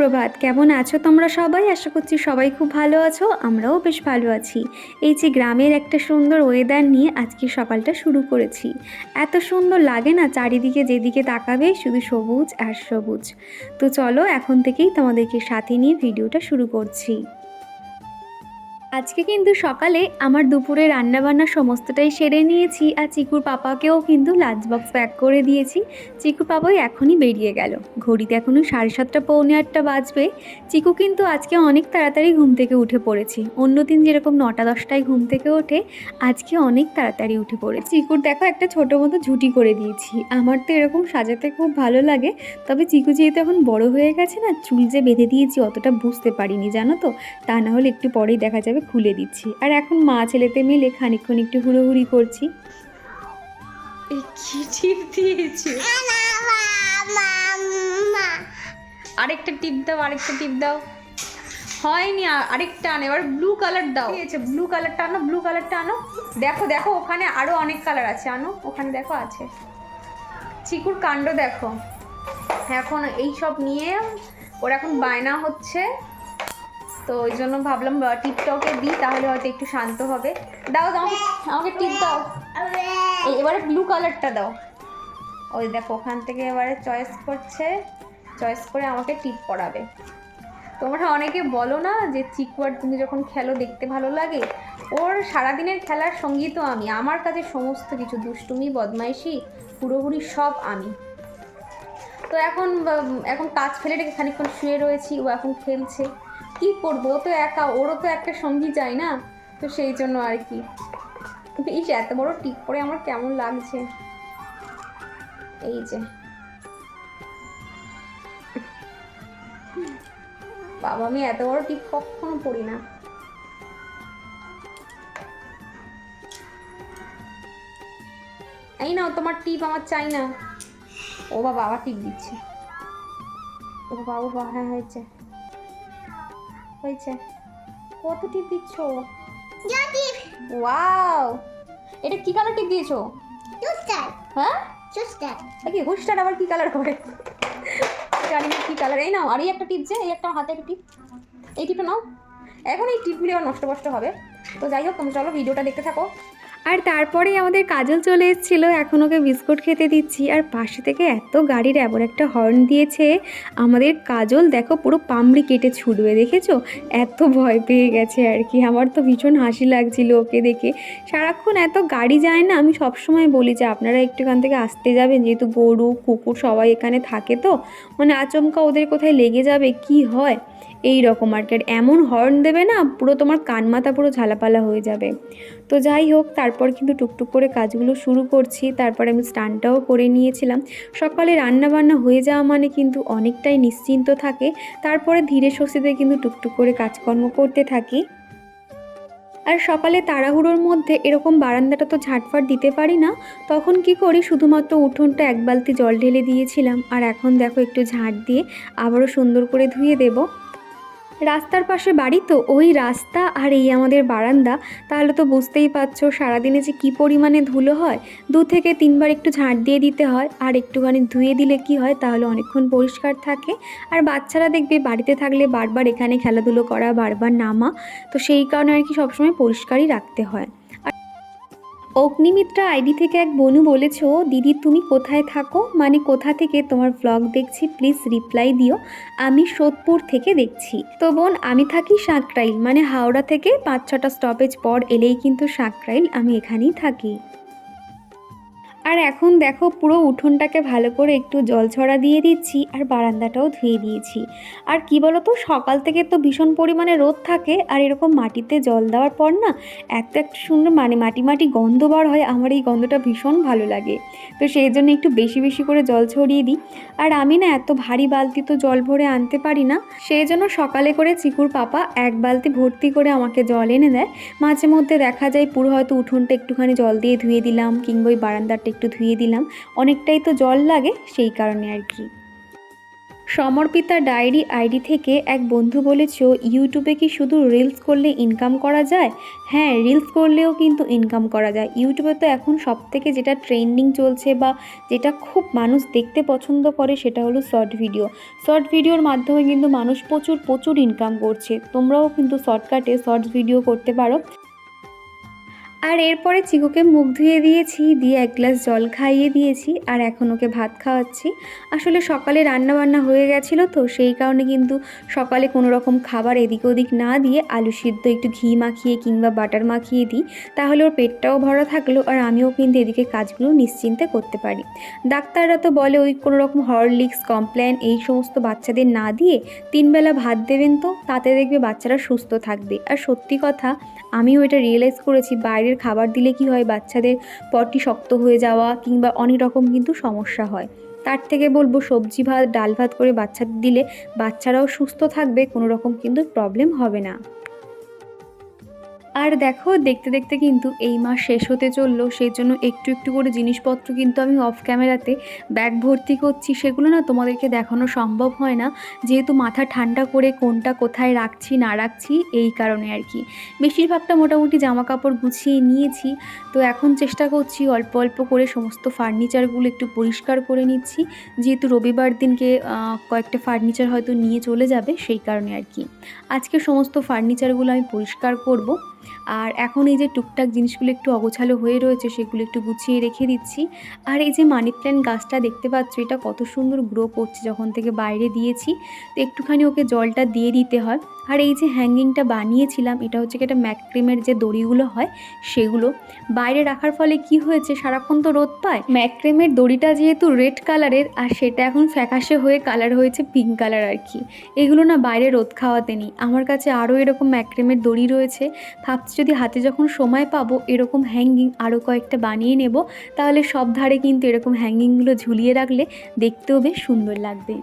সুপ্রভাত, কেমন আছো তোমরা সবাই? আশা করছি সবাই খুব ভালো আছো, আমরাও বেশ ভালো আছি। এই যে গ্রামের একটা সুন্দর ওয়েদার নিয়ে আজকে সকালটা শুরু করেছি। এত সুন্দর লাগে না চারিদিকে যেদিকে তাকাবে শুধু সবুজ আর সবুজ। তো চলো এখন থেকেই তোমাদেরকে সাথে নিয়ে ভিডিওটা শুরু করছি। আজকে কিন্তু সকালে আমার দুপুরে রান্নাবান্না সমস্তটাই সেরে নিয়েছি আর চিকুর পাপাকেও কিন্তু লাঞ্চ বক্স প্যাক করে দিয়েছি। চিকুর পাপাই এখনই বেরিয়ে গেল। ঘড়িতে এখনও সাড়ে সাতটা, পৌনে আটটা বাজবে। চিকু কিন্তু আজকে অনেক তাড়াতাড়ি ঘুম থেকে উঠে পড়েছে। অন্য দিন যেরকম নটা দশটায় ঘুম থেকে ওঠে, আজকে অনেক তাড়াতাড়ি উঠে পড়েছে। চিকুর দেখো একটা ছোটো মতো ঝুটি করে দিয়েছি। আমার তো এরকম সাজাতে খুব ভালো লাগে। তবে চিকু যেহেতু এখন বড় হয়ে গেছে না, চুল যে বেঁধে দিয়েছি অতটা বুঝতে পারিনি, জানো তো? তা না হলে একটু পরেই দেখা যাবে। খুলে দিচ্ছি। আর এখন মা ছেলেতে মিলে খানিকক্ষণ একটু হুড়োহুড়ি করছি। এই কি টিপ দিয়েছে? আরেকটা টিপ দাও আরেকটা টিপ দাও। হয়নি আরেকটা আনো এবার ব্লু কালার দাও। দিয়েছে? ব্লু কালারটা আনো ব্লু কালারটা আনো। দেখো দেখো ওখানে আরও অনেক কালার আছে আনো। ওখানে দেখো আছে। চিকুর কাণ্ড দেখো। এখন এই সব নিয়ে ওর এখন বায়না হচ্ছে। তো ওই জন্য ভাবলাম আহ, টিপটা ওকে দিই তাহলে হয়তো একটু শান্ত হবে। দাও দাও আমাকে টিপ দাও। এবারে ব্লু কালারটা দাও। ওই দেখো ওখান থেকে এবারে চয়েস করছে চয়েস করে আমাকে টিপ পরাবে তোমরা অনেকে বলো না যে চিকু আর তুমি যখন খেলো দেখতে ভালো লাগে? ওর সারাদিনের খেলার সঙ্গী তো আমি। আমার কাছে সমস্ত কিছু দুষ্টুমি বদমাইশি পুরোপুরি সব আমি। তো এখন এখন কাজ ফেলে রেখে খানিকক্ষণ শুয়ে রয়েছি ও এখন খেলছে। কি করব? ও তো একা, ওরও তো একটা সঙ্গী চাই না? তো সেই জন্য আর কি। বেশ এত বড় টিপ পরে আমার কেমন লাগছে। এই যে। বাবা, আমি এত বড় টিপ কখনো পড়ি না। এই নাও, তোমার টিপ, আমার চাই না। ও বাবা, আবার টিপ দিচ্ছে। ও বাবা হ্যাঁ হয়েছে। হয়েছে। কত টিপ দিচ্ছ ওয়াও! এটা কি কালার টিপ দিয়েছ? হ্যাঁ? কি হুস্টার আবার কি কালার করে? জানি না কি কালার এই নাও আর এই একটা টিপ যে এই একটা হাতে একটা টিপ। এই টিপটা নাও। এখন এই টিপগুলি আবার নষ্ট কষ্ট হবে। তো যাই হোক তোমরা চলো ভিডিওটা দেখতে থাকো। আর তারপরেই আমাদের কাজল চলে এসেছিল। এখন ওকে বিস্কুট খেতে দিচ্ছি। আর পাশে থেকে এত গাড়ির এমন একটা হর্ন দিয়েছে। আমাদের কাজল, দেখো পুরো পামড়ি কেটে ছুটবে দেখেছ? এত ভয় পেয়ে গেছে আর কি। আমার তো ভীষণ হাসি লাগছিল ওকে দেখে। সারাক্ষণ এত গাড়ি যায় না, আমি সবসময় বলি যে আপনারা একটু এখান থেকে আসতে যাবেন, যেহেতু গরু, কুকুর সবাই এখানে থাকে তো। মানে আচমকা ওদের কোথায় লেগে যাবে, কি হয়? এই রকম আর কি। আর এমন হর্ন দেবে না, পুরো তোমার কান মাথা পুরো ঝালাপালা হয়ে যাবে। তো যাই হোক, তারপর কিন্তু টুকটুক করে কাজগুলো শুরু করছি। তারপর আমি স্টানটাও করে নিয়েছিলাম। সকালে রান্না বান্না হয়ে যাওয়া মানে কিন্তু অনেকটাই নিশ্চিন্ত থাকে। তারপরে ধীরে স্বস্তিতে কিন্তু টুকটুক করে কাজকর্ম করতে থাকি। আর সকালে তাড়াহুড়োর মধ্যে এরকম বারান্দাটা তো ঝাটফাট দিতে পারি না, তখন কি করি? শুধুমাত্র উঠোনটা এক বালতি জল ঢেলে দিয়েছিলাম। আর এখন দেখো একটু ঝাঁট দিয়ে আবারও সুন্দর করে ধুয়ে দেবো। রাস্তার পাশে বাড়ি তো, ওই রাস্তা আর এই আমাদের বারান্দা। তাহলে তো বুঝতেই পারছ সারাদিনে যে কী পরিমাণে ধুলো হয়। দু থেকে তিনবার একটু ঝাঁট দিয়ে দিতে হয়, আর একটুখানি ধুয়ে দিলে কি হয় তাহলে অনেকক্ষণ পরিষ্কার থাকে। আর বাচ্চারা দেখবে বাড়িতে থাকলে বারবার এখানে খেলাধুলো করা, বারবার নামা, তো সেই কারণে আর কি সবসময় পরিষ্কারই রাখতে হয়। অগ্নিমিত্রা আইডি থেকে এক বনু বলেছ, দিদি, তুমি কোথায় থাকো? মানে কোথা থেকে তোমার ব্লগ দেখছি? প্লিজ রিপ্লাই দিও। আমি সোদপুর থেকে দেখছি। তো বোন, আমি থাকি সাঁকরাইল। মানে হাওড়া থেকে পাঁচ ছটা স্টপেজ পর এলেই কিন্তু সাঁকরাইল। আমি এখানেই থাকি। আর এখন দেখো পুরো উঠোনটাকে ভালো করে একটু জল ছড়া দিয়ে দিচ্ছি আর বারান্দাটাও ধুয়ে দিয়েছি। আর কি বলতো, সকাল থেকে তো ভীষণ পরিমাণে রোদ থাকে আর এরকম মাটিতে জল দেওয়ার পর না এত একটা সুন্দর মানে মাটি মাটি গন্ধ বার হয়, আমার এই গন্ধটা ভীষণ ভালো লাগে। তো সেই জন্য একটু বেশি বেশি করে জল ছড়িয়ে দিই। আর আমি না এত ভারী বালতি তো জল ভরে আনতে পারি না, সেই জন্য সকালে করে চিকুর পাপা এক বালতি ভর্তি করে আমাকে জল এনে দেয়। মাঝে মধ্যে দেখা যায় পুরো হয়তো উঠোনটা একটুখানি জল দিয়ে ধুয়ে দিলাম কিংবা ওই বারান্দাটা একটু ধুয়ে দিলাম। অনেকটাই তো জল লাগে, সেই কারণে আর কি। সমর্পিতা ডায়েরি আইডি থেকে এক বন্ধু বলেছ, ইউটিউবে কি শুধু রিলস করলে ইনকাম করা যায়? হ্যাঁ রিলস করলেও কিন্তু ইনকাম করা যায়। ইউটিউবে তো এখন সব থেকে যেটা ট্রেন্ডিং চলছে বা যেটা খুব মানুষ দেখতে পছন্দ করে সেটা হলো শর্ট ভিডিও শর্ট ভিডিওর মাধ্যমে কিন্তু মানুষ প্রচুর প্রচুর ইনকাম করছে। তোমরাও কিন্তু শর্টকাটে শর্টস ভিডিও করতে পারো। আর এরপরে চিকুকে মুখ ধুয়ে দিয়েছি, দিয়ে এক গ্লাস জল খাইয়ে দিয়েছি আর এখন ওকে ভাত খাওয়াচ্ছি। আসলে সকালে রান্না বান্না হয়ে গেছিল তো সেই কারণে কিন্তু সকালে কোনো রকম খাবার এদিক ওদিক না দিয়ে আলু সিদ্ধ একটু ঘি মাখিয়ে কিংবা বাটার মাখিয়ে দিই, তাহলে ওর পেটটাও ভরা থাকল আর আমিও কিন্তু এদিকে কাজগুলো নিশ্চিন্তে করতে পারি। ডাক্তাররা তো বলে ওই কোনো রকম হরলিক্স, কমপ্ল্যান এই সমস্ত বাচ্চাদের না দিয়ে তিনবেলা ভাত দেবেন তো, তাতে দেখবে বাচ্চারা সুস্থ থাকবে। আর সত্যি কথা, আমিও এটা রিয়েলাইজ করেছি বাইরের খাবার দিলে কি হয়? বাচ্চাদের পটি শক্ত হয়ে যাওয়া কিংবা অনেক রকম কিন্তু সমস্যা হয়। তার থেকে বলব, সবজি ভাত, ডাল ভাত করে বাচ্চাদের দিলে বাচ্চারাও সুস্থ থাকবে, কোনো রকম কিন্তু প্রবলেম হবে না। আর দেখো, দেখতে দেখতে কিন্তু এই মাস শেষ হতে চলল। সেই জন্য একটু একটু করে জিনিসপত্র কিন্তু আমি অফ ক্যামেরাতে ব্যাগ ভর্তি করছি। সেগুলো না তোমাদেরকে দেখানো সম্ভব হয় না। যেহেতু মাথা ঠান্ডা করে কোনটা কোথায় রাখছি, না রাখছি, এই কারণে আর কি। বেশিরভাগটা মোটামুটি জামা কাপড় গুছিয়ে নিয়েছি। তো এখন চেষ্টা করছি অল্প অল্প করে সমস্ত ফার্নিচারগুলো একটু পরিষ্কার করে নিচ্ছি। যেহেতু রবিবার দিনকে কয়েকটা ফার্নিচার হয়তো নিয়ে চলে যাবে, সেই কারণে আর কি। আজকে সমস্ত ফার্নিচারগুলো আমি পরিষ্কার করব। Yeah. আর এখন এই যে টুকটাক জিনিসগুলো একটু অগোছালো হয়ে রয়েছে, সেগুলো একটু গুছিয়ে রেখে দিচ্ছি। আর এই যে মানি প্ল্যান্ট গাছটা দেখতে পাচ্ছ, এটা কত সুন্দর গ্রো করছে যখন থেকে বাইরে দিয়েছি। তো একটুখানি ওকে জলটা দিয়ে দিতে হয়। আর এই যে হ্যাঙ্গিংটা বানিয়েছিলাম, এটা হচ্ছে কি একটা ম্যাক্রিমের যে দড়িগুলো হয়, সেগুলো। বাইরে রাখার ফলে কি হয়েছে, সারাক্ষণ তো রোদ পায়। ম্যাক্রিমের দড়িটা যেহেতু রেড কালারের, আর সেটা এখন ফ্যাকাশে হয়ে কালার হয়েছে পিঙ্ক কালার আর কি। এগুলো না বাইরে রোদ খাওয়াতে নেই। আমার কাছে আরও এরকম ম্যাক্রিমের দড়ি রয়েছে। ভাবছি যদি হাতে যখন সময় পাবো, এরকম হ্যাঙ্গিং আরও কয়েকটা বানিয়ে নেব, তাহলে সব ধারে কিন্তু এরকম হ্যাঙ্গিংগুলো ঝুলিয়ে রাখলে দেখতেও বেশ সুন্দর লাগবে।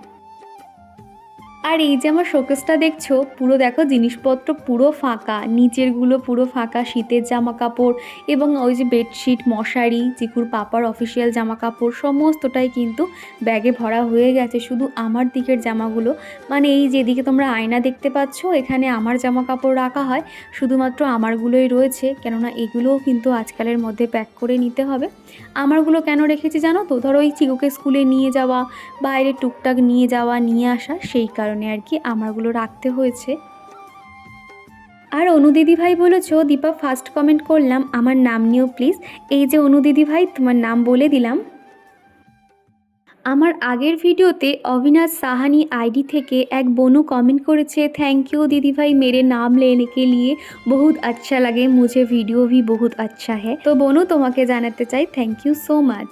আর এই যে আমার শোকেসটা দেখছ, পুরো দেখো জিনিসপত্র পুরো ফাঁকা, নিচেরগুলো পুরো ফাঁকা, শীতের জামা কাপড় এবং ওই যে বেডশিট, মশারি, চিকুর পাপার অফিসিয়াল জামা কাপড় সমস্তটাই কিন্তু ব্যাগে ভরা হয়ে গেছে। শুধু আমার দিকের জামাগুলো মানে এই যেদিকে তোমরা আয়না দেখতে পাচ্ছ, এখানে আমার জামা কাপড় রাখা হয়, শুধুমাত্র আমারগুলোই রয়েছে, কেননা এগুলোও কিন্তু আজকালের মধ্যে প্যাক করে নিতে হবে। আমারগুলো কেন রেখেছি জানো তো? ধরো ওই চিকুকে স্কুলে নিয়ে যাওয়া, বাইরে টুকটাক নিয়ে যাওয়া, নিয়ে আসা, সেই কারণে। কারণে আর কি আমারগুলো রাখতে হয়েছে। আর অনুদিদি ভাই বলেছ, দীপা ফার্স্ট কমেন্ট করলাম, আমার নাম নিও প্লিজ এই যে অনুদিদি ভাই, তোমার নাম বলে দিলাম। আমার আগের ভিডিওতে অবিনাশ সাহানি আইডি থেকে এক বনু কমেন্ট করেছে থ্যাংক ইউ দিদি ভাই, মেরে নাম লেনেকে के বহুত আচ্ছা লাগে, মুঝে ভিডিও ভি বহুত আচ্ছা হ্যাঁ তো বনু, তোমাকে জানাতে চাই থ্যাংক ইউ সো মাচ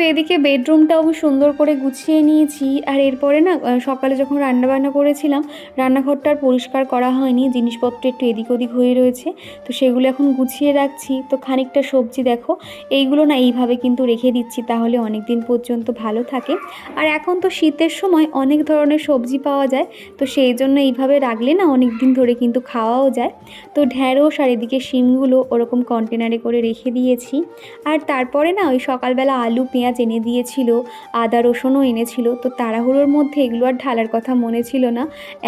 তো এদিকে বেডরুমটাও আমি সুন্দর করে গুছিয়ে নিয়েছি। আর এরপরে না সকালে যখন রান্নাবান্না করেছিলাম, রান্নাঘরটা আর পরিষ্কার করা হয়নি। জিনিসপত্র একটু এদিক ওদিক হয়ে রয়েছে, তো সেগুলো এখন গুছিয়ে রাখছি। তো খানিকটা সবজি দেখো, এইগুলো না এইভাবে কিন্তু রেখে দিচ্ছি, তাহলে অনেক দিন পর্যন্ত ভালো থাকে। আর এখন তো শীতের সময় অনেক ধরনের সবজি পাওয়া যায়, তো সেই জন্য এইভাবে রাখলে না অনেক দিন ধরে কিন্তু খাওয়াও যায়। তো ঢ্যাঁড়স আর এদিকে শিমগুলো ওরকম কন্টেনারে করে রেখে দিয়েছি। আর তারপরে না ওই সকালবেলা আলু, পেঁয়াজ এনে দিয়েছিল, আদা রসুনও এনেছিল, তো তাড়াহুড়োর মধ্যে এগুলো আর ঢালার কথা মনে ছিল না।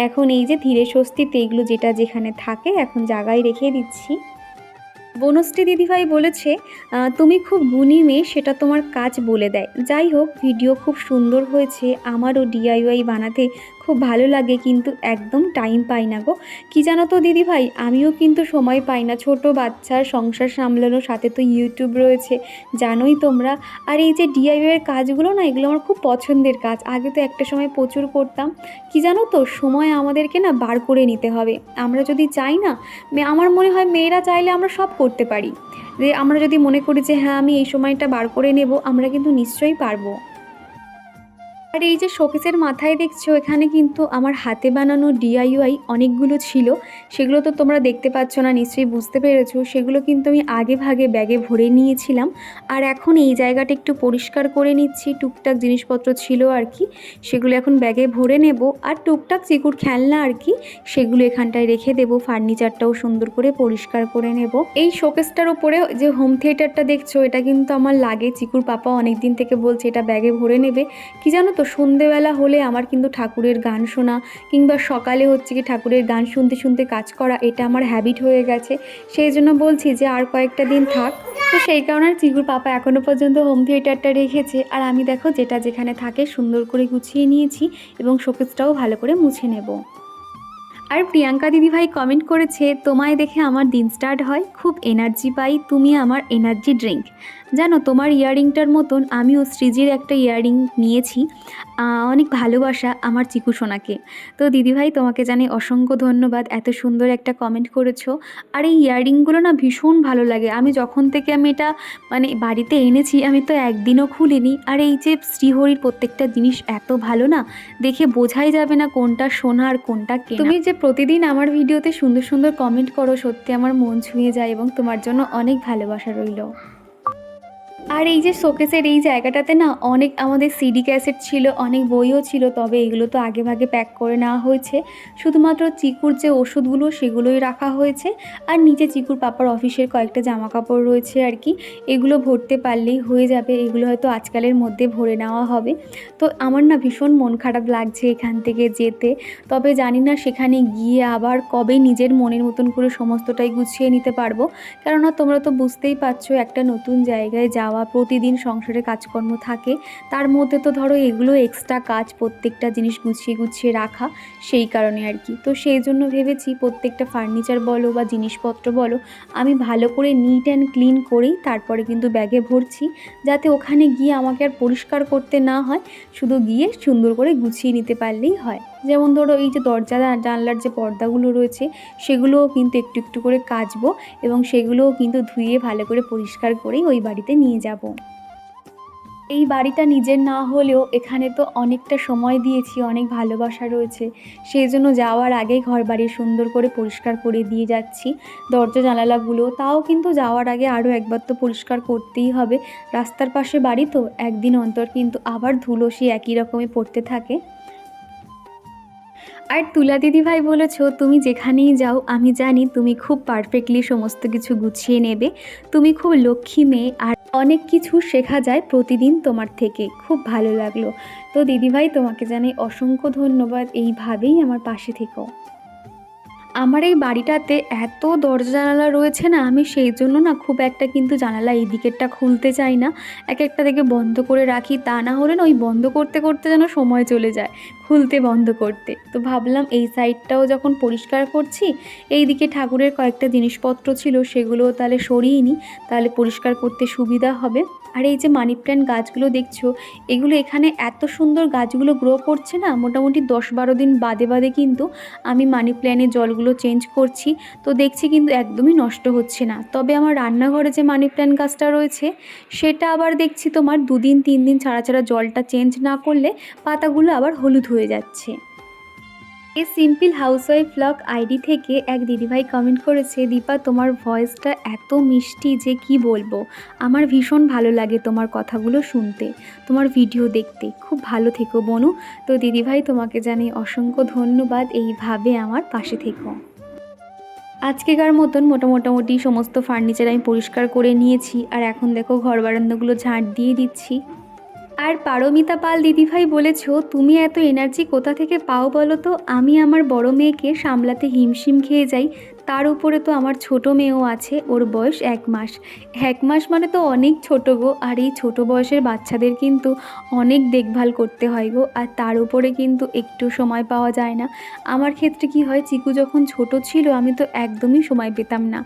এখন এই যে ধীরে স্বস্তিতে এগুলো যেটা যেখানে থাকে এখন জায়গায় রেখে দিচ্ছি। বনশ্রী দিদিভাই বলেছে তুমি খুব গুণী মেয়ে, সেটা তোমার কাজ বলে দেয়। যাই হোক, ভিডিও খুব সুন্দর হয়েছে। আমারও ডিআইওয়াই বানাতে খুব ভালো লাগে কিন্তু একদম টাইম পাই না গো। কি জানো তো দিদিভাই? আমিও কিন্তু সময় পাই না। ছোট বাচ্চার সংসার সামলানোর সাথে তো ইউটিউব রয়েছে, জানোই তোমরা। আর এই যে ডিআইওয়াইয়ের কাজগুলো না, এগুলো আমার খুব পছন্দের কাজ। আগে তো একটা সময় প্রচুর করতাম। কি জানো তো সময় আমাদেরকে না বার করে নিতে হবে। আমরা যদি চাই না আমার মনে হয় মেয়েরা চাইলে আমরা সব করতে পারি। যে আমরা যদি মনে করি যে হ্যাঁ আমি এই সময়টা বার করে নেব, আমরা কিন্তু নিশ্চয়ই পারব। আর এই যে শোকেসের মাথায় দেখছ, এখানে কিন্তু আমার হাতে বানানো ডিআইওয়াই অনেকগুলো ছিল। সেগুলো তো তোমরা দেখতে পাচ্ছ না, নিশ্চয়ই বুঝতে পেরেছ। সেগুলো কিন্তু আমি আগে ভাগে ব্যাগে ভরে নিয়েছিলাম। আর এখন এই জায়গাটা একটু পরিষ্কার করে নিচ্ছি। টুকটাক জিনিসপত্র ছিল আর কি, সেগুলো এখন ব্যাগে ভরে নেব। আর টুকটাক চিকুর খেলনা আর কি, সেগুলো এখানটায় রেখে দেবো। ফার্নিচারটাও সুন্দর করে পরিষ্কার করে নেব। এই শোকেসটার উপরে যে হোম থিয়েটারটা দেখছ, এটা কিন্তু আমার লাগে। চিকুর পাপা অনেক দিন থেকে বলছে এটা ব্যাগে ভরে নেবে। কি জানো তো সন্ধেবেলা হলে আমার কিন্তু ঠাকুরের গান শোনা কিংবা সকালে হচ্ছে কি ঠাকুরের গান শুনতে শুনতে কাজ করা, এটা আমার হ্যাবিট হয়ে গেছে। সেই জন্য বলছি যে আর কয়েকটা দিন থাক। তো সেই কারণে চিকুর পাপা এখনও পর্যন্ত হোম থিয়েটারটা রেখেছে। আর আমি দেখো যেটা যেখানে থাকে সুন্দর করে গুছিয়ে নিয়েছি এবং শোকেসটাও ভালো করে মুছে নেব। আর প্রিয়াঙ্কা দিদিভাই কমেন্ট করেছে, তোমায় দেখে আমার দিন স্টার্ট হয়, খুব এনার্জি পাই, তুমি আমার এনার্জি ড্রিঙ্ক জানো, তোমার ইয়াররিংটার মতন আমিও শ্রীজির একটা ইয়াররিং নিয়েছি। অনেক ভালোবাসা আমার চিকু সোনাকে। তো দিদিভাই, তোমাকে জানি অসংখ্য ধন্যবাদ, এত সুন্দর একটা কমেন্ট করেছ। আর এই ইয়াররিংগুলো না ভীষণ ভালো লাগে। আমি যখন থেকে আমি এটা মানে বাড়িতে এনেছি, আমি তো একদিনও খুলিনি। আর এই যে শ্রীহরির প্রত্যেকটা জিনিস এত ভালো না, দেখে বোঝাই যাবে না কোনটা সোনা আর কোনটা কেনা। তুমি যে প্রতিদিন আমার ভিডিওতে সুন্দর সুন্দর কমেন্ট করো, সত্যি আমার মন ছুঁয়ে যায় এবং তোমার জন্য অনেক ভালোবাসা রইল। আর এই যে শোকেসের এই জায়গাটাতে না অনেক আমাদের সিডি ক্যাসেট ছিল, অনেক বইও ছিল, তবে এগুলো তো আগে ভাগে প্যাক করে নেওয়া হয়েছে। শুধুমাত্র চিকুর যে ওষুধগুলো সেগুলোই রাখা হয়েছে। আর নিচে চিকুর পাপার অফিসের কয়েকটা জামা কাপড় রয়েছে আর কি। এগুলো ভরতে পারলেই হয়ে যাবে, এগুলো হয়তো আজকালের মধ্যে ভরে নেওয়া হবে। তো আমার না ভীষণ মন খারাপ লাগছে এখান থেকে যেতে। তবে জানি না সেখানে গিয়ে আবার কবে নিজের মনের মতন করে সমস্তটাই গুছিয়ে নিতে পারব। কেননা তোমরা তো বুঝতেই পারছ একটা নতুন জায়গায় যাওয়া প্রতিদিন সংসারে কাজকর্ম থাকে, তার মধ্যে তো ধরো এগুলো এক্সট্রা কাজ, প্রত্যেকটা জিনিস গুছিয়ে গুছিয়ে রাখা, সেই কারণে আর কি। তো সেই জন্য ভেবেছি প্রত্যেকটা ফার্নিচার বলো বা জিনিসপত্র বলো, আমি ভালো করে নিট অ্যান্ড ক্লিন করেই তারপরে কিন্তু ব্যাগে ভরছি, যাতে ওখানে গিয়ে আমাকে আর পরিষ্কার করতে না হয়, শুধু গিয়ে সুন্দর করে গুছিয়ে নিতে পারলেই হয়। যেমন ধরো এই যে দরজা জানলার যে পর্দাগুলো রয়েছে, সেগুলোও কিন্তু একটু একটু করে কাচবো এবং সেগুলোও কিন্তু ধুয়ে ভালো করে পরিষ্কার করেই ওই বাড়িতে নিয়ে যাব। এই বাড়িটা নিজের না হলেও এখানে তো অনেকটা সময় দিয়েছি, অনেক ভালোবাসা রয়েছে। সেই জন্য যাওয়ার আগেই ঘর বাড়ি সুন্দর করে পরিষ্কার করে দিয়ে যাচ্ছি। দরজা জানালাগুলো তাও কিন্তু যাওয়ার আগে আরও একবার তো পরিষ্কার করতেই হবে। রাস্তার পাশে বাড়ি তো, একদিন অন্তর কিন্তু আবার ধুলো সেই একই রকমই পড়তে থাকে। আর তুলা দিদি ভাই বলেছ, তুমি যেখানেই যাও, আমি জানি তুমি খুব পারফেক্টলি সমস্ত কিছু গুছিয়ে নেবে। তুমি খুব লক্ষ্মী মেয়ে আর অনেক কিছু শেখা যায় প্রতিদিন তোমার থেকে। খুব ভালো লাগল। তো দিদিভাই, তোমাকে জানাই অসংখ্য ধন্যবাদ এইভাবেই আমার পাশে থেকো। আমার এই বাড়িটাতে এত দরজা জানালা রয়েছে না, আমি সেই জন্য না খুব একটা কিন্তু জানালা এই দিকেরটা খুলতে চাই না। এক একটা থেকে বন্ধ করে রাখি, তা না হলে না ওই বন্ধ করতে করতে যেন সময় চলে যায়। খুলতে বন্ধ করতে। তো ভাবলাম এই সাইডটাও যখন পরিষ্কার করছি এই দিকে ঠাকুরের কয়েকটা জিনিসপত্র ছিল, সেগুলোও তাহলে সরিয়ে নিই, তাহলে পরিষ্কার করতে সুবিধা হবে। আর এই যে মানি প্ল্যান্ট গাছগুলো দেখছ, এগুলো এখানে এত সুন্দর গাছগুলো গ্রো করছে না, মোটামুটি দশ বারো দিন বাদে বাদে কিন্তু আমি মানি প্ল্যান্টের জলগুলো চেঞ্জ করছি। তো দেখছি কিন্তু একদমই নষ্ট হচ্ছে না। তবে আমার রান্নাঘরে যে মানি প্ল্যান্ট গাছটা রয়েছে, সেটা আবার দেখছি তোমার দুদিন, তিন দিন ছাড়া ছাড়া জলটা চেঞ্জ না করলে পাতাগুলো আবার হলুদ হয়ে যাচ্ছে। এই সিম্পল হাউসওয়াইফ ব্লগ আইডি থেকে এক দিদিভাই কমেন্ট করেছে, দীপা, তোমার ভয়েসটা এত মিষ্টি যে কি বলব? আমার ভীষণ ভালো লাগে তোমার কথাগুলো শুনতে, তোমার ভিডিও দেখতে। খুব ভালো থেকো বনু। তো দিদিভাই, তোমাকে জানি অসংখ্য ধন্যবাদ। এইভাবে আমার পাশে থেকো। আজকেকার মতন মোটা মোটামুটি সমস্ত ফার্নিচার আমি পরিষ্কার করে নিয়েছি। আর এখন দেখো ঘর বারান্দাগুলো ঝাঁট দিয়ে দিচ্ছি। আর পারমিতা পাল দিদিভাই বলেছ, তুমি এত এনার্জি কোথা থেকে পাও বলো তো? আমি আমার বড় মেয়েকে সামলাতে হিমশিম খেয়ে যাই। তার উপরে তো আমার ছোট মেয়েও আছে, ওর বয়স এক মাস। এক মাস মানে তো অনেক ছোট গো, আর এই ছোট বয়সের বাচ্চাদের কিন্তু অনেক দেখভাল করতে হয় গো, আর তার উপরে কিন্তু একটু সময় পাওয়া যায় না। আমার ক্ষেত্রে কি হয়, চিকু যখন ছোট ছিল, আমি তো একদমই সময় পেতাম না।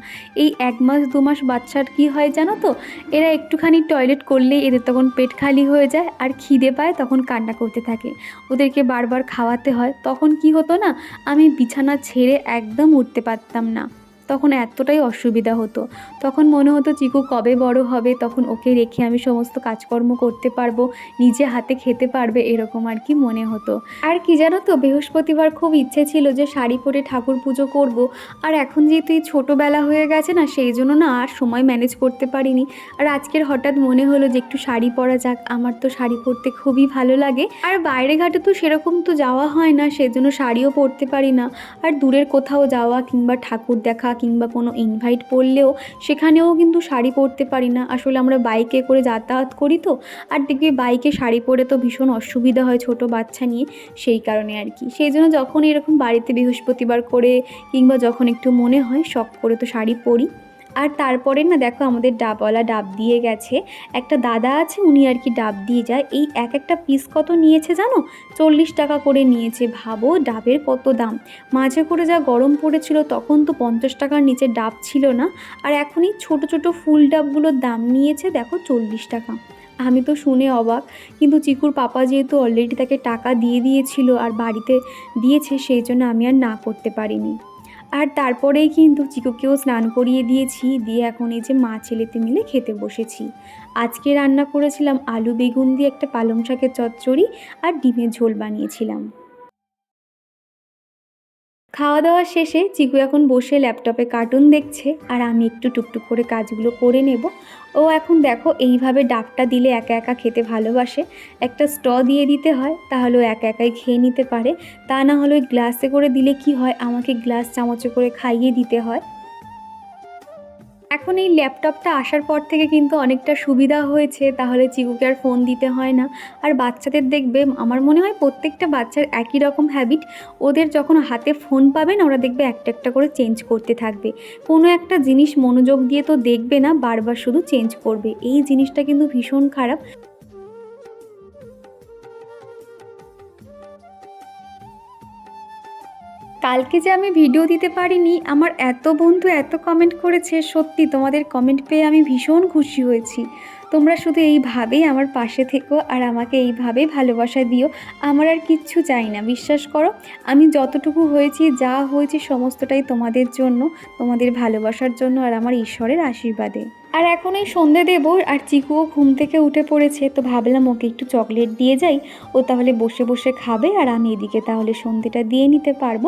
এই এক মাস, দু মাস বাচ্চার কি হয় জানো তো, এরা একটুখানি টয়লেট করলেই এদের তখন পেট খালি হয়ে যায়, আর খিদে পায় তখন কান্না করতে থাকে। ওদেরকে বারবার খাওয়াতে হয়, তখন কি হতো না, আমি বিছানা ছেড়ে একদম উঠতে পারতাম না। তখন এতটাই অসুবিধা হতো। তখন মনে হতো চিকু কবে বড় হবে, তখন ওকে রেখে আমি সমস্ত কাজকর্ম করতে পারব, নিজে হাতে খেতে পারবে এরকম আর কি মনে হতো। আর কি জানো তো, বৃহস্পতিবার খুব ইচ্ছে ছিল যে শাড়ি পরে ঠাকুর পুজো করব। আর এখন যেহেতু এই ছোটোবেলা হয়ে গেছে না, সেই জন্য না আর সময় ম্যানেজ করতে পারিনি। আর আজকের হঠাৎ মনে হলো যে একটু শাড়ি পরা যাক, আমার তো শাড়ি পরতে খুবই ভালো লাগে। আর বাইরে ঘাটে তো সেরকম তো যাওয়া হয় না, সেজন্য শাড়িও পরতে পারি না। আর দূরের কোথাও যাওয়া কিংবা ঠাকুর দেখা কিংবা কোনো ইনভাইট পড়লেও সেখানেও কিন্তু শাড়ি পরতে পারি না। আসলে আমরা বাইকে করে যাতায়াত করি তো, আর দেখবি বাইকে শাড়ি পরে তো ভীষণ অসুবিধা হয় ছোট বাচ্চা নিয়ে, সেই কারণে আর কি। সেই জন্য যখন এরকম বাড়িতে বৃহস্পতিবার করে কিংবা যখন একটু মনে হয়, শখ করে তো শাড়ি পরি। আর তারপরে না দেখো আমাদের ডাবওয়ালা ডাব দিয়ে গেছে। একটা দাদা আছে, উনি আর কি ডাব দিয়ে যায়। এই এক একটা পিস কত নিয়েছে জানো? চল্লিশ টাকা করে নিয়েছে। ভাবো ডাবের কত দাম। মাঝে করে যা গরম পড়েছিল তখন তো পঞ্চাশ টাকার নিচে ডাব ছিল না। আর এখন এই ছোটো ছোটো ফুল ডাবগুলোর দাম নিয়েছে দেখো চল্লিশ টাকা। আমি তো শুনে অবাক। কিন্তু চিকুর পাপা যেহেতু অলরেডি তাকে টাকা দিয়ে দিয়েছিল আর বাড়িতে দিয়েছে, সেই জন্য আমি আর না করতে পারিনি। আর তারপরেই কিন্তু চিকুকেও স্নান করিয়ে দিয়েছি, দিয়ে এখন এই যে মা ছেলেতে মিলে খেতে বসেছি। আজকে রান্না করেছিলাম আলু বেগুন দিয়ে একটা পালং শাকের চচ্চড়ি আর ডিমের ঝোল বানিয়েছিলাম। খাওয়া দাওয়া শেষে চিকু এখন বসে ল্যাপটপে কার্টুন দেখছে আর আমি একটু টুকটুক করে কাজগুলো করে নেব। ও এখন দেখো এইভাবে ডাবটা দিলে একা একা খেতে ভালোবাসে। একটা স্ট দিয়ে দিতে হয়, তাহলে একা একাই খেয়ে নিতে পারে। তা না হলে ওই গ্লাসে করে দিলে কি হয়? আমাকে গ্লাস চামচে করে খাইয়ে দিতে হয়। এখন এই ল্যাপটপটা আসার পর থেকে কিন্তু অনেকটা সুবিধা হয়েছে, তাহলে চিকুকে আর ফোন দিতে হয় না। আর বাচ্চাদের দেখবে, আমার মনে হয় প্রত্যেকটা বাচ্চার একই রকম হ্যাবিট ওদের যখন হাতে ফোন পাবেন, ওরা দেখবে একটা একটা করে চেঞ্জ করতে থাকবে। কোনো একটা জিনিস মনোযোগ দিয়ে তো দেখবে না, বারবার শুধু চেঞ্জ করবে। এই জিনিসটা কিন্তু ভীষণ খারাপ। কালকে যে আমি ভিডিও দিতে পারিনি, আমার এত বন্ধু এত কমেন্ট করেছে, সত্যি তোমাদের কমেন্ট পেয়ে আমি ভীষণ খুশি হয়েছি। তোমরা শুধু এইভাবেই আমার পাশে থেকো আর আমাকে এইভাবেই ভালোবাসা দিও। আমার আর কিচ্ছু চাই না, বিশ্বাস করো, আমি যতটুকু হয়েছি, যা হয়েছে সমস্তটাই তোমাদের জন্য, তোমাদের ভালোবাসার জন্য আর আমার ঈশ্বরের আশীর্বাদে। আর এখন এই সন্ধে দেবো আর চিকুও ঘুম থেকে উঠে পড়েছে, তো ভাবলাম ওকে একটু চকলেট দিয়ে যাই। ও তাহলে বসে বসে খাবে আর আমি এদিকে তাহলে সন্ধেটা দিয়ে নিতে পারব।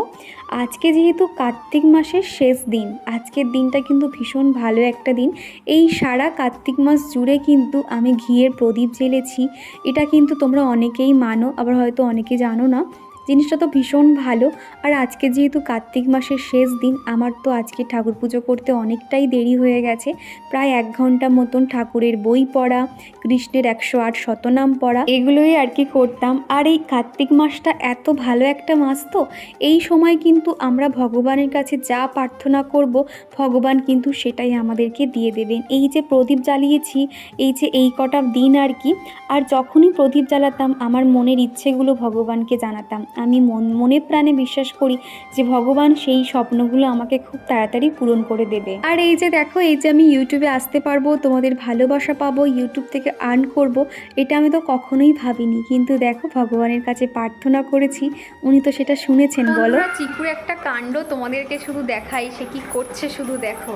আজকে যেহেতু কার্তিক মাসের শেষ দিন, আজকের দিনটা কিন্তু ভীষণ ভালো একটা দিন। এই সারা কার্তিক মাস জুড়ে কিন্তু আমি ঘিয়ের প্রদীপ জ্বেলেছি। এটা কিন্তু তোমরা অনেকেই মানো, আবার হয়তো অনেকে জানো না। জিনিসটা তো ভীষণ ভালো। আর আজকে যেহেতু কার্তিক মাসের শেষ দিন, আমার তো আজকে ঠাকুর পুজো করতে অনেকটাই দেরি হয়ে গেছে। প্রায় এক ঘণ্টা মতন ঠাকুরের বই পড়া, কৃষ্ণের একশো আট শতনাম পড়া, এগুলোই আর কি করতাম। আর এই কার্তিক মাসটা এত ভালো একটা মাস তো, এই সময় কিন্তু আমরা ভগবানের কাছে যা প্রার্থনা করব, ভগবান কিন্তু সেটাই আমাদেরকে দিয়ে দেবেন। এই যে প্রদীপ জ্বালিয়েছি, এই যে এই কটা দিন আর কি, আর যখনই প্রদীপ জ্বালাতাম, আমার মনের ইচ্ছেগুলো ভগবানকে জানাতাম। আমি মন মনে প্রাণে বিশ্বাস করি যে ভগবান সেই স্বপ্নগুলো আমাকে খুব তাড়াতাড়ি পূরণ করে দেবে। আর এই যে দেখো এই যে আমি ইউটিউবে আসতে পারব তোমাদের ভালোবাসা পাবো ইউটিউব থেকে আর্ন করব এটা আমি তো কখনোই ভাবিনি। কিন্তু দেখো ভগবানের কাছে প্রার্থনা করেছি উনি তো সেটা শুনেছেন বলো। চিকুর একটা কাণ্ড তোমাদেরকে শুধু দেখাই সে কি করছে শুধু দেখো।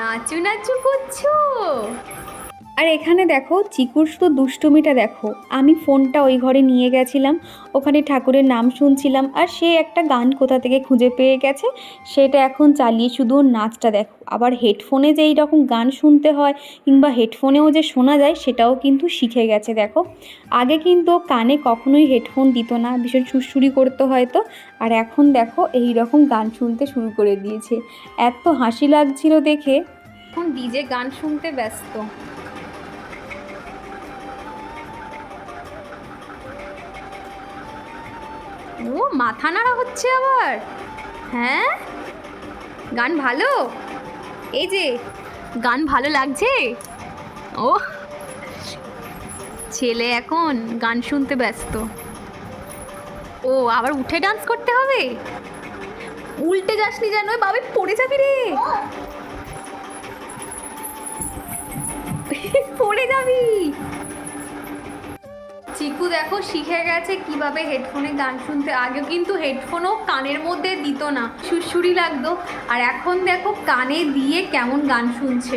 নাচু নাচু করছ আর এখানে দেখো, চিকুর শুধু দুষ্টুমিটা দেখো। আমি ফোনটা ওই ঘরে নিয়ে গেছিলাম, ওখানে ঠাকুরের নাম শুনছিলাম, আর সে একটা গান কোথা থেকে খুঁজে পেয়ে গেছে, সেটা এখন চালিয়ে শুধু নাচটা দেখো। আবার হেডফোনে যে এই রকম গান শুনতে হয়, কিংবা হেডফোনেও যে শোনা যায়, সেটাও কিন্তু শিখে গেছে, দেখো। আগে কিন্তু কানে কখনোই হেডফোন দিত না, ভীষণ সুরসুরি করতো হয়তো, আর এখন দেখো এই রকম গান শুনতে শুরু করে দিয়েছে। এত হাসি লাগছিল দেখে। এখন ডিজে গান শুনতে ব্যস্ত। ও, মাথা নাড়া হচ্ছে আবার। হ্যাঁ? গান ভালো? এই যে, গান ভালো লাগছে? ও ছেলে এখন গান শুনতে ব্যস্ত। ও, আবার উঠে ডান্স করতে হবে? উল্টে যাসনি যেন বাবে পড়ে যাবি রে। পড়ে যাবি। চিকু দেখো, শিখে গেছে কীভাবে হেডফোনে গান শুনতে। আগেও কিন্তু হেডফোনও কানের মধ্যে দিত না। সুরসুরি লাগতো। আর এখন দেখো, কানে দিয়ে কেমন গান শুনছে।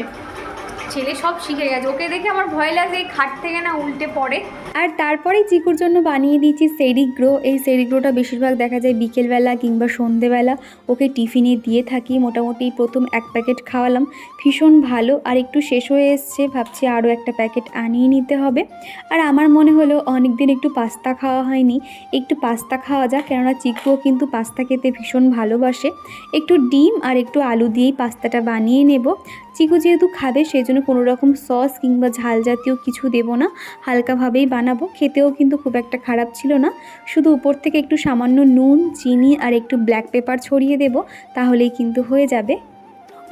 ছেলে সব শিখে গেছে। ওকে দেখে আমার ভয় লাগে এই খাট থেকে না উল্টে পড়ে। আর তারপরেই চিকুর জন্য বানিয়ে দিয়েছি সেরিগ্রো এই সেরিগ্রোটা বেশিরভাগ দেখা যায় বিকেলবেলা কিংবা সন্ধেবেলা। ওকে টিফিনে দিয়ে থাকি। মোটামুটি প্রথম এক প্যাকেট খাওয়ালাম। ভীষণ ভালো। আর একটু শেষ হয়ে এসছে। ভাবছি আরও একটা প্যাকেট আনিয়ে নিতে হবে। আর আমার মনে হলো অনেক দিন একটু পাস্তা খাওয়া হয়নি। একটু পাস্তা খাওয়া যাক। কেননা চিকুও কিন্তু পাস্তা খেতে ভীষণ ভালোবাসে। একটু ডিম আর একটু আলু দিয়েই পাস্তাটা বানিয়ে নেব। চিকু যেহেতু খাবে সেই জন্য কোনো রকম সস কিংবা ঝাল জাতীয় কিছু দেবো না। হালকাভাবেই বানাবো। খেতেও কিন্তু খুব একটা খারাপ ছিল না। শুধু উপর থেকে একটু সামান্য নুন চিনি আর একটু ব্ল্যাক পেপার ছড়িয়ে দেব তাহলেই কিন্তু হয়ে যাবে।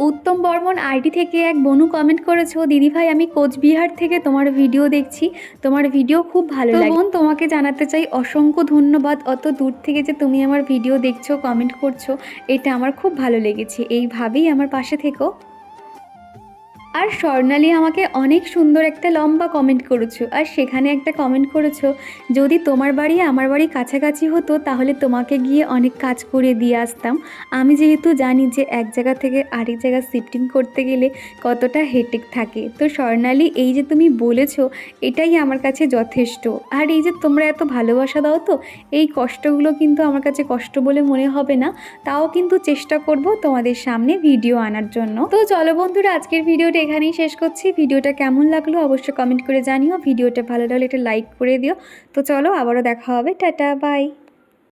উত্তম বর্মন আইডি থেকে এক বনু কমেন্ট করেছ দিদি ভাই আমি কোচবিহার থেকে তোমার ভিডিও দেখছি। তোমার ভিডিও খুব ভালো লাগে। বোন তোমাকে জানাতে চাই অসংখ্য ধন্যবাদ। অত দূর থেকে যে তুমি আমার ভিডিও দেখছ কমেন্ট করছ এটা আমার খুব ভালো লেগেছে। এইভাবেই আমার পাশে থেকো। আর স্বর্ণালী আমাকে অনেক সুন্দর একটা লম্বা কমেন্ট করেছ। আর সেখানে একটা কমেন্ট করেছ, যদি তোমার বাড়ি আমার বাড়ি কাছাকাছি হতো, তাহলে তোমাকে গিয়ে অনেক কাজ করে দিয়ে আসতাম। আমি যেহেতু জানি যে এক জায়গা থেকে আরেক জায়গা শিফটিং করতে গেলে কতটা হেটেক থাকে। তো স্বর্ণালী, এই যে তুমি বলেছ, এটাই আমার কাছে যথেষ্ট। আর এই যে তোমরা এত ভালোবাসা দাও তো, এই কষ্টগুলো কিন্তু আমার কাছে কষ্ট বলে মনে হবে না। তাও কিন্তু চেষ্টা করব তোমাদের সামনে ভিডিও আনার জন্য। তো চলো বন্ধুরা, আজকের ভিডিওটা এখানেই শেষ করছি। ভিডিওটা কেমন লাগল অবশ্যই কমেন্ট করে জানিও। ভিডিওটা ভালো লাগলে একটা লাইক করে দিও। তো চলো আবারও দেখা হবে। Tata bye